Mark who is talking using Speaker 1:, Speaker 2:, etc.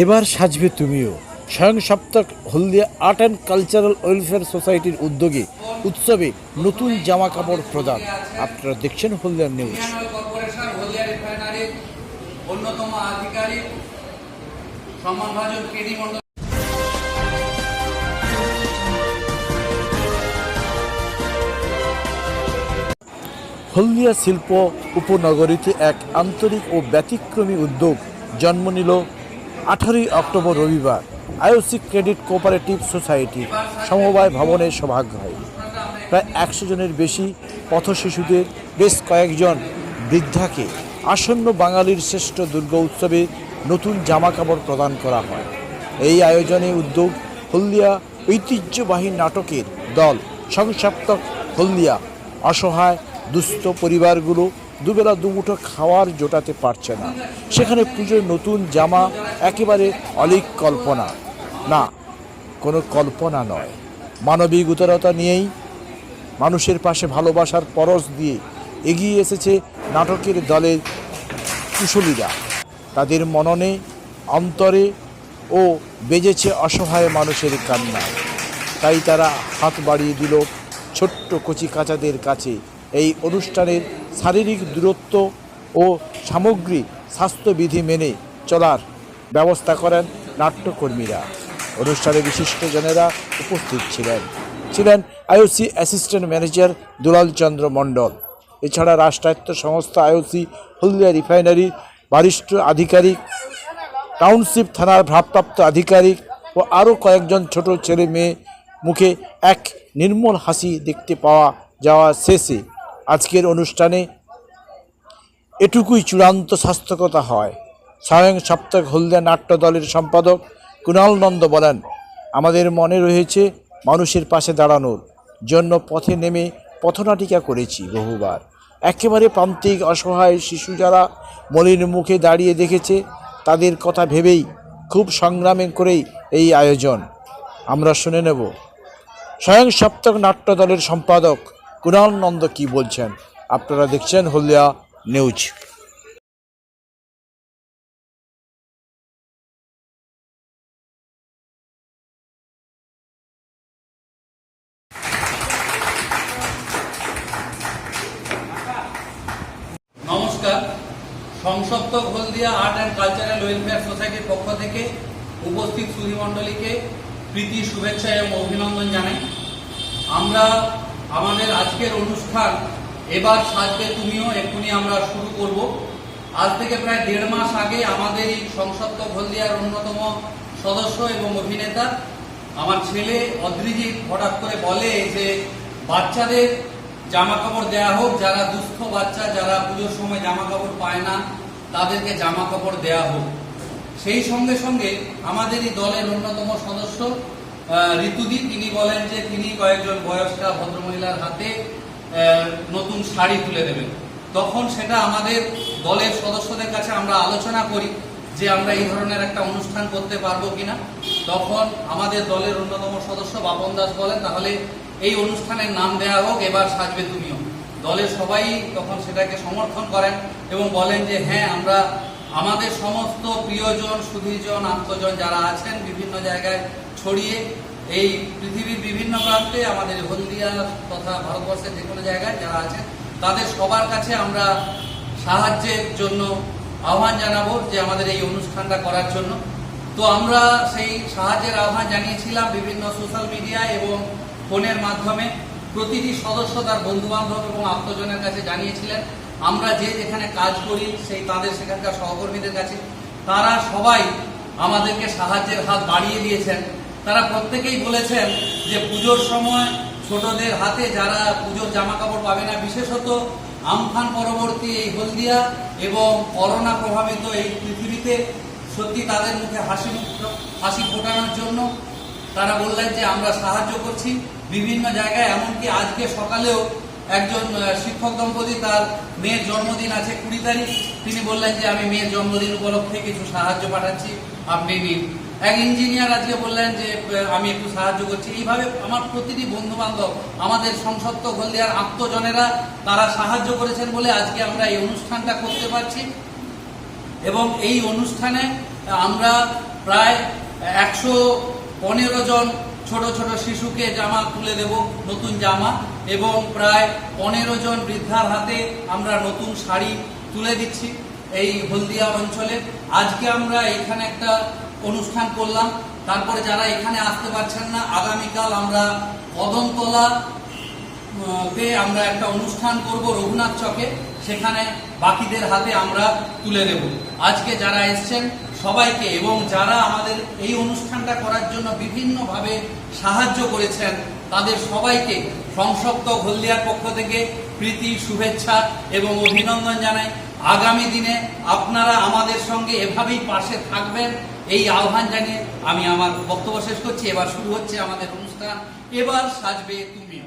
Speaker 1: এবার সাজবে তুমিও। স্বয়ং সপ্তাহ Haldia art and cultural welfare সোসাইটির উদ্যোগে উৎসবে নতুন জামা কাপড় প্রদান। আপনারা দেখছেন হলদিয়ার নিউজ।
Speaker 2: অন্যতম আধিকারিক সম্মানভাজন কেডি
Speaker 1: হলদিয়া শিল্প উপনগরীতে এক আন্তরিক ও ব্যতিক্রমী উদ্যোগ জন্ম নিল আঠারোই অক্টোবর রবিবার আইওসি ক্রেডিট কোঅপারেটিভ সোসাইটির সমবায় ভবনে সৌভাগ্য প্রায় একশো জনের বেশি পথশিশুদের বেশ কয়েকজন বৃদ্ধাকে আসন্ন বাঙালির শ্রেষ্ঠ দুর্গা উৎসবে নতুন জামা কাপড় প্রদান করা হয়। এই আয়োজনে উদ্যোগ হলদিয়া ঐতিহ্যবাহী নাটকের দল, সংসপ্তক হলদিয়া, অসহায়, দুস্থ পরিবারগুলো দুবেলা দুমুঠো খাওয়ার জোটাতে পারছে না। সেখানে পুজোর নতুন জামা, একেবারে অলিক কল্পনা। না, কোনো কল্পনা নয়। মানবিক উদারতা নিয়েই, মানুষের পাশে ভালোবাসার পরশ দিয়ে এগিয়ে এসেছে নাটকের দলের কুশলীরা। তাদের মননে, অন্তরে ও বেজেছে অসহায় মানুষের কান্না। তাই তারা হাত বাড়িয়ে দিল ছোট্ট কচি কাচাদের কাছে। এই অনুষ্ঠানের শারীরিক দূরত্ব ও সামগ্রী স্বাস্থ্যবিধি মেনে চলার ব্যবস্থা করেন নাট্যকর্মীরা। অনুষ্ঠানে বিশিষ্টজনেরা উপস্থিত ছিলেন। ছিলেন IOC assistant manager Dulal Chandra Mondal. এছাড়া রাষ্ট্রায়ত্ত সংস্থা আইওসি হলদিয়া রিফাইনারি, বরিষ্ঠ আধিকারিক, টাউনশিপ থানার ভারপ্রাপ্ত আধিকারিক ও আরও কয়েকজন ছোট ছেলে মেয়ে মুখে এক নির্মল হাসি দেখতে পাওয়া যাওয়া শেষে আজকের অনুষ্ঠানে এটুকুই চূড়ান্ত স্বাস্থ্যকতা হয়। স্বয়ং সপ্তাহ হলদিয়া নাট্য দলের সম্পাদক কুণাল নন্দ বলেন, আমাদের মনে রয়েছে মানুষের পাশে দাঁড়ানোর জন্য পথে নেমে পথনাটিকা করেছি বহুবার। একেবারে প্রান্তিক অসহায় শিশু যারা মলিন মুখে দাঁড়িয়ে দেখেছে, তাদের কথা ভেবেই খুব সংগ্রামে করেই এই আয়োজন। আমরা শুনে নেব। স্বয়ং সপ্তক নাট্য দলের সম্পাদক কুণাল নন্দ কি বলছেন? আপনারা দেখছেন হলদিয়া নিউজ।
Speaker 2: নমস্কার। সংসপ্ত Haldia art and cultural welfare সোসাইটির পক্ষ থেকে উপস্থিত সুধীমণ্ডলীকে প্রীতি, শুভেচ্ছা এবং অভিনন্দন জানাই। আমরা আমাদের আজকের অনুষ্ঠান, এবার সাজবে তুমিও এক্ষুনি আমরা শুরু করব। আজ থেকে প্রায় দেড় মাস আগে আমাদের এই সংসপ্ত হলদিয়ার অন্যতম সদস্য এবং অভিনেতা, আমার ছেলে অদ্রিজিৎ হঠাৎ করে বলে যে, বাচ্চাদের জামা কাপড় দেওয়া হোক, যারা দুস্থ বাচ্চা, যারা পুজোর সময় জামা কাপড় পায় না, তাদেরকে জামা কাপড় দেওয়া হোক। সেই সঙ্গে সঙ্গে আমাদেরই দলের অন্যতম সদস্য ঋতুদি তিনি বলেন যে তিনি কয়েকজন বয়স্কা ভদ্রমহিলার হাতে নতুন শাড়ি তুলে দেবেন। তখন সেটা আমাদের দলের সদস্যদের কাছে আমরা আলোচনা করি যে আমরা এই ধরনের একটা অনুষ্ঠান করতে পারব কিনা। তখন আমাদের দলের অন্যতম সদস্য বাপন দাস বলেন, তাহলে এই অনুষ্ঠানের নাম দেয়া হোক, এবার সাজবে তুমিও। দলের সবাই তখন সেটাকে সমর্থন করেন এবং বলেন যে হ্যাঁ আমরা আমাদের সমস্ত প্রিয়জন সুধীজন আত্মজন যারা আছেন বিভিন্ন জায়গায় ছড়িয়ে এই পৃথিবীর বিভিন্ন প্রান্তে আমাদের হলদিয়া তথা ভারতবর্ষের যে কোনো জায়গায় যারা আছেন, তাদের সবার কাছে আমরা সাহায্যের জন্য আহ্বান জানাব যে আমাদের এই অনুষ্ঠানটা করার জন্য। তো আমরা সেই সাহায্যের আহ্বান জানিয়েছিলাম বিভিন্ন সোশ্যাল মিডিয়া এবং ফোনের মাধ্যমে। প্রতিটি সদস্য তার বন্ধু বান্ধব এবং আত্মজনের কাছে জানিয়েছিলেন, আমরা যে যেখানে কাজ করি, সেই তাদের সেখানকার সহকর্মীদের কাছে। তারা সবাই আমাদেরকে সাহায্যের হাত বাড়িয়ে দিয়েছেন। তারা প্রত্যেকেই বলেছেন যে পুজোর সময় ছোটদের হাতে যারা পুজোর জামা কাপড় পাবে না, বিশেষত আমফান পরবর্তী এই হলদিয়া এবং করোনা প্রভাবিত এই পৃথিবীতে সত্যি তাদের মুখে হাসি হাসি ফোটানোর জন্য তারা বললেন যে আমরা সাহায্য করছি। বিভিন্ন জায়গায় এমনকি আজকে সকালেও একজন শিক্ষক দম্পতি তার মেয়ের জন্মদিন আছে কুড়ি তারিখ। তিনি বললেন যে আমি মেয়ের জন্মদিন উপলক্ষে কিছু সাহায্য পাঠাচ্ছি। আপনি নিন। এক ইঞ্জিনিয়ার আজকে বললেন যে, আমি একটু সাহায্য করছি। এইভাবে আমার প্রতিটি বন্ধু বান্ধব আমাদের সংসপ্ত হলদিয়ার আত্মজনেরা, তারা সাহায্য করেছেন বলে আজকে আমরা এই অনুষ্ঠানটা করতে পারছি। এবং এই অনুষ্ঠানে আমরা প্রায় একশো পনেরো জন ছোট ছোট শিশুকে জামা তুলে দেব, নতুন জামা, এবং প্রায় পনেরো জন বৃদ্ধার হাতে আমরা নতুন শাড়ি তুলে দিচ্ছি এই হলদিয়া অঞ্চলে। আজকে আমরা এখানে একটা অনুষ্ঠান করলাম। তারপরে যারা এখানে আসতে পারছেন না, আগামীকাল আমরা কদমতলা তে আমরা একটা অনুষ্ঠান করব রঘুনাথ চকে। সেখানে বাকিদের হাতে আমরা তুলে দেব। আজকে যারা এসছেন সবাইকে এবং যারা আমাদের এই অনুষ্ঠানটা করার জন্য বিভিন্নভাবে সাহায্য করেছেন, তাদের সবাইকে সংসপ্ত হলদিয়ার পক্ষ থেকে প্রীতি, শুভেচ্ছা এবং অভিনন্দন জানাই। আগামী দিনে আপনারা আমাদের সঙ্গে এভাবেই পাশে থাকবেন। এই আহ্বান জানিয়ে আমি আমার বক্তব্য শেষ করছি। এবার শুরু হচ্ছে আমাদের অনুষ্ঠান। এবার সাজবে তুমিও।